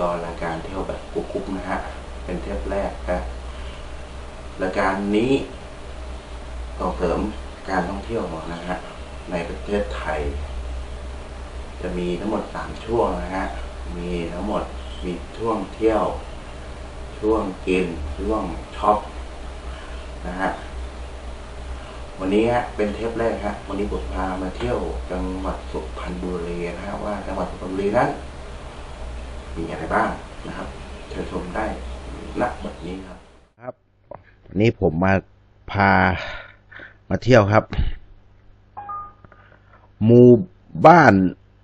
กรรายการเที่ยวแบบกุ๊กกุ๊กนะฮะ เป็นเทปแรกนะรายการนี้ส่งเสริมการท่องเที่ยวนะฮะ ในประเทศไทย จะมีทั้งหมดสามช่วงนะฮะ มีทั้งหมดมีช่วงเที่ยว ช่วงกิน ช่วงช็อปนะฮะ วันนี้ฮะเป็นเทปแรกฮะ วันนี้ผมพามาเที่ยวจังหวัดสุพรรณบุรีนะฮะว่าจังหวัดสุพรรณบุรีนั้น มีอะไรบ้างนะครับเชิญชมได้ณบัดนี้ครับ ครับวันนี้ผมมาพามาเที่ยวครับหมู่บ้าน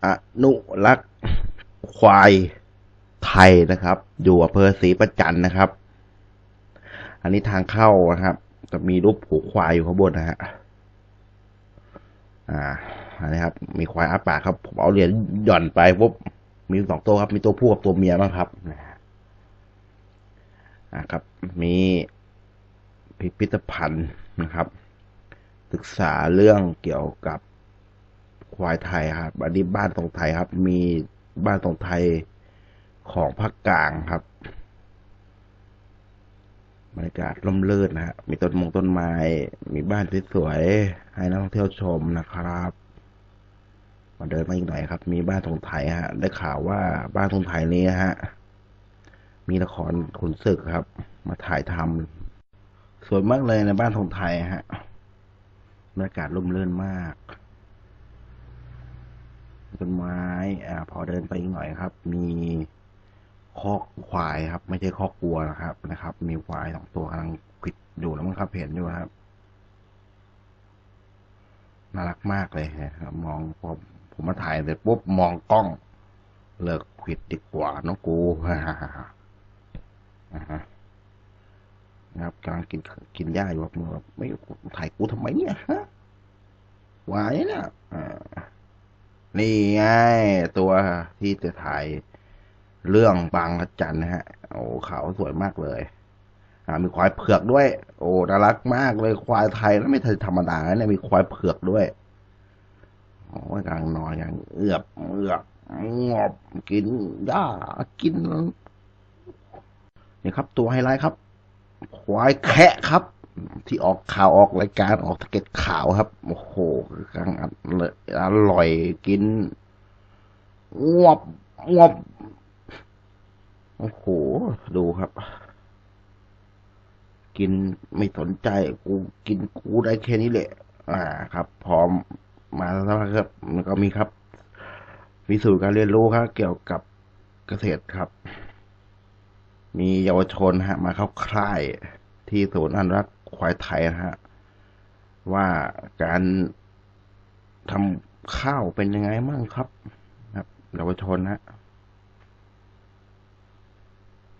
อนุรักษ์ควายไทยนะครับ อยู่อำเภอศรีประจันนะครับ อันนี้ทางเข้านะครับ จะมีรูปผูควายอยู่ข้างบนนะฮะอ่าอันนี้ครับ มีควายอ้าปากครับ ผมเอาเหรียญหย่อนไปปุ๊บ มีสองตัวครับ มีตัวผู้กับตัวเมียบ้างครับนะฮะอ่าครับ มีพิพิธภัณฑ์นะครับ ศึกษาเรื่องเกี่ยวกับควายไทยครับอันนี้บ้านทรงไทยครับ มีบ้านทรงไทยของภาคกลางครับบรรยากาศร่มรื่นนะฮะมีต้นมงต้นไม้ มีบ้านสวยๆให้นักท่องเที่ยวชมนะครับ มาเดินมาอีกหน่อยครับ มีบ้านทรงไทยฮะ ได้ข่าวว่าบ้านทรงไทยนี้ฮะ มีละครขุนศึกครับ มาถ่ายทำสวยมากเลยในบ้านทรงไทยฮะบรรยากาศร่มรื่นมากต้นไม้อ่า พอเดินไปอีกหน่อยครับ มีคอกควายครับ ไม่ใช่คอกวัวนะครับนะครับ มีควายสองตัวกำลังคิดอยู่แล้วมั้งครับ เห็นอยู่ครับน่ารักมากเลยครับมองพอ ผมมาถ่ายเสร็จปุ๊บมองกล้อง เลิกควิดดีกว่าน้องกูฮ่าฮ่าฮ่าฮ่าอ่าฮะนะครับกำลังกินกินหญ้าอยู่ครับมือแบบไม่ถ่ายกูทำไมเนี่ยฮะวายเนี่ยนี่ไงตัวที่จะถ่ายเรื่องบางระจันนะฮะ โอ้เขาวสวยมากเลย อ่า มีควายเผือกด้วย โอ้น่ารักมากเลยควายไทยแล้วไม่ธรรมดานะเนี่ยมีควายเผือกด้วย กลังนอนอย่างเอือบเอือบงอบกินหญ้ากินนี่ครับ ตัวไฮไลท์ครับ ควายแคะครับ ที่ออกข่าวออกรายการออกทะเก็ตข่าวครับโอ้โหกำลังอร่อยกินงวบงวบโอ้โห ดูครับ กินไม่สนใจ กูกินกูได้แค่นี้แหละ อ่าครับ พร้อม มาแล้วครับแล้วก็มีครับ มีสูตรการเรียนรู้ครับ เกี่ยวกับเกษตรครับ มีเยาวชนฮะ มาเข้าค่ายที่ศูนย์อนุรักษ์ควายไทยนะฮะว่าการทำข้าวเป็นยังไงมั่งครับ ครับเยาวชนฮะ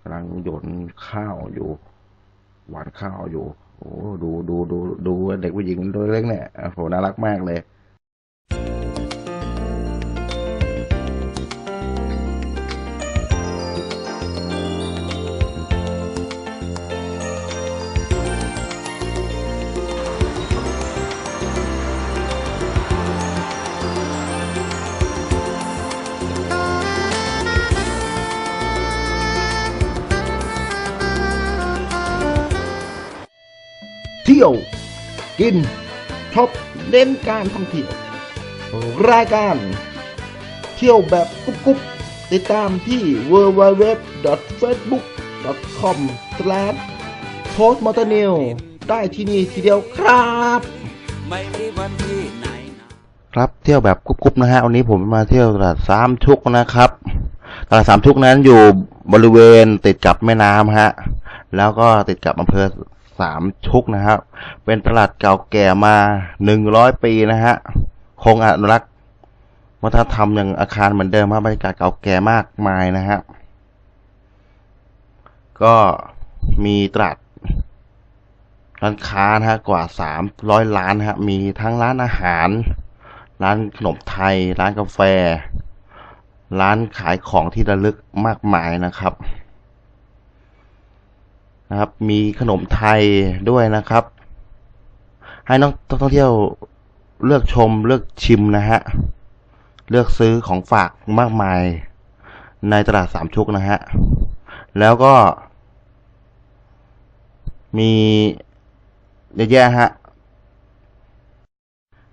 กำลังโยนข้าวอยู่ หวานข้าวอยู่ โอ้ดูดูดูดูเด็กผู้หญิงตัวเล็กเนี่ยโหน่ารักมากเลย เที่ยว กิน ชอปเน้นการท่องเที่ยว รายการ เที่ยวแบบกุ๊บกุ๊บติดตามที่ www.facebook.com p o s t m o t o r n e w ได้ที่นี่ทีเดียวครับไม่มีวันที่ไหนครับเที่ยวแบบกรุ๊บๆนะฮะวันนี้ผมมาเที่ยวตลาดสามชุกนะครับตลาดสามชุกนั้นอยู่บริเวณติดกับแม่น้ำฮะ แล้วก็ติดกับอำเภอสามชุกนะครับ เป็นตลาดเก่าแก่มาหนึ่งร้อยปีนะฮะ คงอนุรักษ์วัฒนธรรมอย่างอาคารเหมือนเดิมครับบรรยากาศเก่าแก่มากมายนะฮะก็มีตลาดร้านค้านะฮะกว่าสามร้อยร้านนะฮะมีทั้งร้านอาหาร ร้านขนมไทย ร้านกาแฟ ร้านขายของที่ระลึกมากมายนะครับนะครับ มีขนมไทยด้วยนะครับ ให้นักท่องเที่ยว เลือกชมเลือกชิมนะฮะ เลือกซื้อของฝากมากมาย ในตลาดสามชุกนะฮะ แล้วก็ มีเยอะแยะฮะ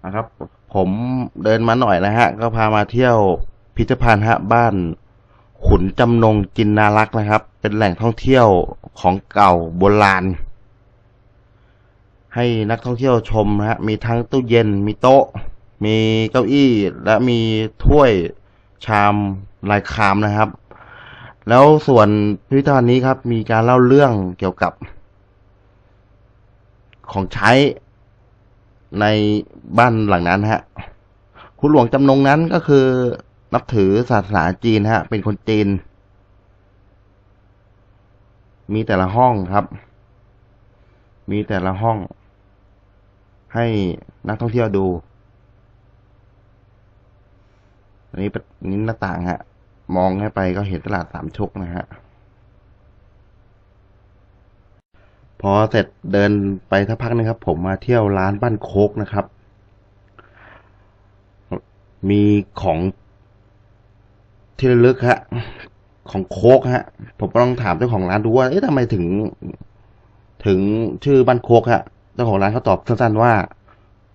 นะครับ ผมเดินมาหน่อยนะฮะ ก็พามาเที่ยวพิพิธภัณฑ์ฮะ บ้านขุนจำนงจินนารักษ์นะครับ เป็นแหล่งท่องเที่ยวของเก่าโบราณ ให้นักท่องเที่ยวชมนะฮะมีทั้งตู้เย็นมีโต๊ะ มีเก้าอี้ และมีถ้วยชามลายครามนะครับ แล้วส่วนพิพิธภัณฑ์นี้ครับ มีการเล่าเรื่องเกี่ยวกับ ของใช้ในบ้านหลังนั้นฮะ คุณหลวงจำนงนั้นก็คือนับถือศาสนาจีนฮะ เป็นคนจีน มีแต่ละห้องครับ มีแต่ละห้อง ให้นักท่องเที่ยวดูอันนี้นี่หน้าต่างฮะ มองให้ไปก็เห็นตลาดสามชกนะฮะ พอเสร็จเดินไปสักพักนึงครับ ผมมาเที่ยวร้านบ้านโคกนะครับ มีของที่ระลึกฮะ ของโคกฮะ ผมก็ต้องถามเจ้าของร้านดูว่า เอ๊ะทำไมถึง ถึงชื่อบ้านโคกฮะ จ้าของร้านเขาตอบสั้นๆว่า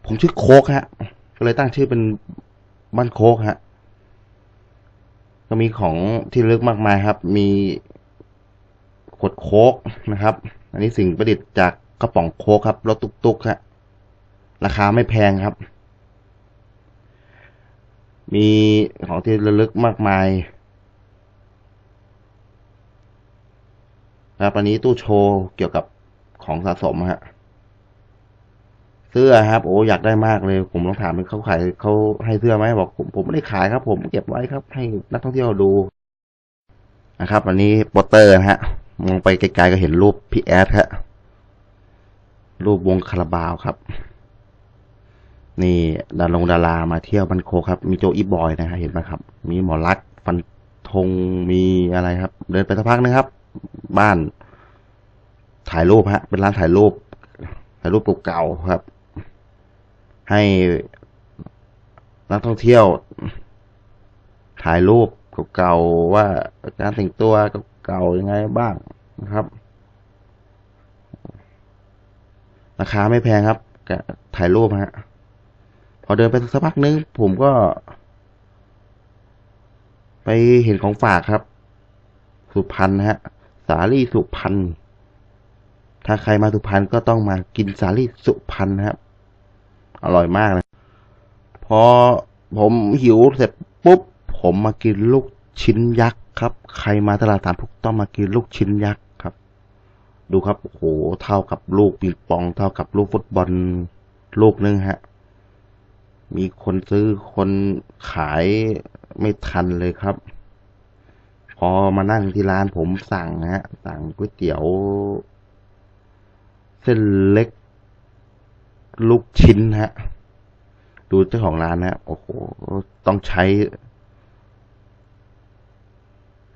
ผมชื่อโคกฮะ ก็เลยตั้งชื่อเป็นบ้านโคกฮะ ก็มีของที่ลึกมากมายครับ มีขวดโคกนะครับ อันนี้สิ่งประดิษฐ์จากกระป๋องโคกครับรถตุกๆครับราคาไม่แพงครับ มีของที่ระลึกมากมายครับอันนี้ตู้โชว์เกี่ยวกับของสะสมฮะ เสื้อครับ โอ้อยากได้มากเลย ผมลองถามเขาขายเขาให้เสื้อไหมบอกผมผมไม่ได้ขายครับ ผมเก็บไว้ครับ ให้นักท่องเที่ยวดูนะครับ อันนี้โปสเตอร์นะฮะมองไปไกลๆก็เห็นรูปพี่แอดฮะรูปวงคาราบาวครับ นี่ดารงดารามาเที่ยวบันโคครับ มีโจอีบอยนะฮะเห็นไหมครับ มีหมอลักฟันธงมีอะไรครับ เดินไปสักพักนึงครับ บ้านถ่ายรูปฮะ เป็นร้านถ่ายรูปถ่ายรูปเก่าๆครับ ให้นักท่องเที่ยวถ่ายรูปเก่าๆว่าการแต่งตัวเก่าๆยังไงบ้างนะครับ ราคาไม่แพงครับถ่ายรูปฮะพอเดินไปสักพักนึงผมก็ ไปเห็นของฝากครับ สุพรรณฮะ สาลี่สุพรรณถ้าใครมาสุพรรณก็ต้องมากินสาลี่สุพรรณนะครับ อร่อยมากเลยพอผมหิวเสร็จปุ๊บ ผมมากินลูกชิ้นยักษ์ครับ ใครมาตลาดสามพุกต้องมากินลูกชิ้นยักษ์ครับ ดูครับโอ้โหเท่ากับลูกปิงปอง เท่ากับลูกฟุตบอลลูกนึงฮะ มีคนซื้อคนขายไม่ทันเลยครับ พอมานั่งที่ร้านผมสั่งฮะ สั่งก๋วยเตี๋ยว เส้นเล็ก ลูกชิ้นฮะ ดูเจ้าของร้านนะโอ้โห ต้องใช้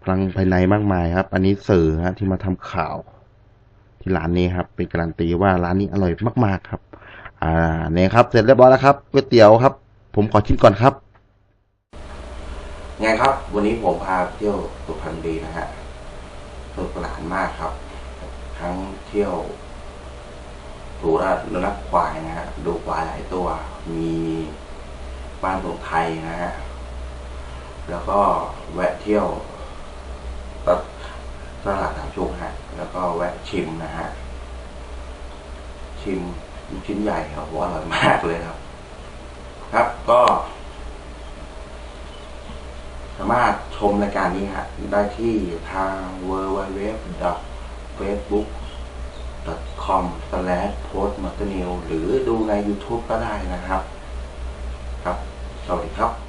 พลังภายในมากมายครับ อันนี้สื่อฮะ ที่มาทำข่าว ที่ร้านนี้ครับ เป็นการันตีว่าร้านนี้อร่อยมาก ๆ ครับ อ่าเนี่ยครับ เสร็จเรียบร้อยแล้วครับก๋วยเตี๋ยวครับ ผมขอชิมก่อนครับไงครับ วันนี้ผมพาเที่ยวสุพรรณบุรีนะฮะสนุกสนานมากครับ ทั้งเที่ยว ดูแลนักควายนะฮะดูควายหลายตัว มีบ้านตรงไทยนะฮะ แล้วก็แวะเที่ยวตลาดสามชุกฮะ แล้วก็แวะชิมนะฮะ ชิมลูกชิ้นใหญ่ครับว่าอร่อยมากเลยครับ ครับก็ สามารถชมรายการนี้ฮะ ได้ที่ทาง w w w facebook facebook.com/postmartinnew หรือดูใน YouTube ก็ได้นะครับ ครับ สวัสดีครับ